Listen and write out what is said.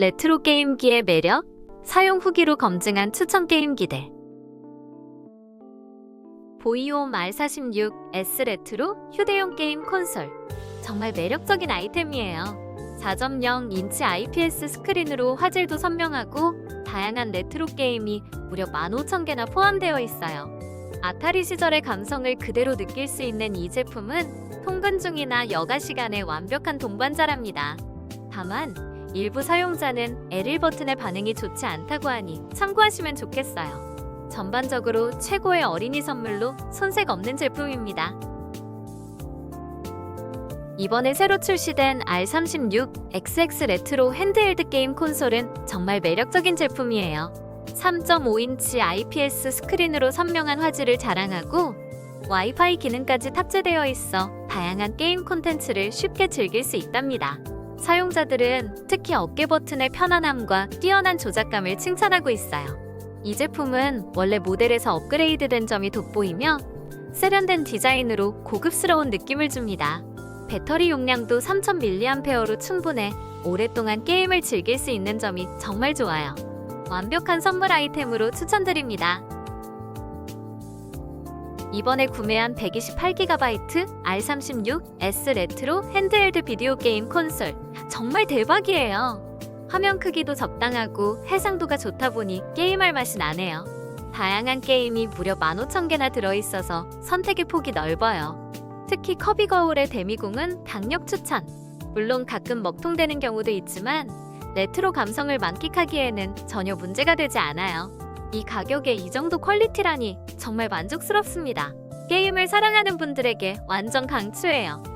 레트로 게임기의 매력, 사용 후기로 검증한 추천 게임기들. 보이홈 R46 S 레트로 휴대용 게임 콘솔. 정말 매력적인 아이템이에요. 4.0인치 IPS 스크린으로 화질도 선명하고 다양한 레트로 게임이 무려 15,000개나 포함되어 있어요. 아타리 시절의 감성을 그대로 느낄 수 있는 이 제품은 통근 중이나 여가 시간에 완벽한 동반자랍니다. 다만 일부 사용자는 L1 버튼의 반응이 좋지 않다고 하니 참고하시면 좋겠어요. 전반적으로 최고의 어린이 선물로 손색 없는 제품입니다. 이번에 새로 출시된 R36 XX 레트로 핸드헬드 게임 콘솔은 정말 매력적인 제품이에요. 3.5인치 IPS 스크린으로 선명한 화질을 자랑하고 와이파이 기능까지 탑재되어 있어 다양한 게임 콘텐츠를 쉽게 즐길 수 있답니다. 사용자들은 특히 어깨 버튼의 편안함과 뛰어난 조작감을 칭찬하고 있어요. 이 제품은 원래 모델에서 업그레이드된 점이 돋보이며 세련된 디자인으로 고급스러운 느낌을 줍니다. 배터리 용량도 3000mAh로 충분해 오랫동안 게임을 즐길 수 있는 점이 정말 좋아요. 완벽한 선물 아이템으로 추천드립니다. 이번에 구매한 128GB R36 S 레트로 핸드헬드 비디오 게임 콘솔 정말 대박이에요. 화면 크기도 적당하고 해상도가 좋다 보니 게임할 맛이 나네요. 다양한 게임이 무려 15,000개나 들어있어서 선택의 폭이 넓어요. 특히 커비 거울의 데미공은 강력 추천. 물론 가끔 먹통되는 경우도 있지만 레트로 감성을 만끽하기에는 전혀 문제가 되지 않아요. 이 가격에 이 정도 퀄리티라니 정말 만족스럽습니다. 게임을 사랑하는 분들에게 완전 강추해요.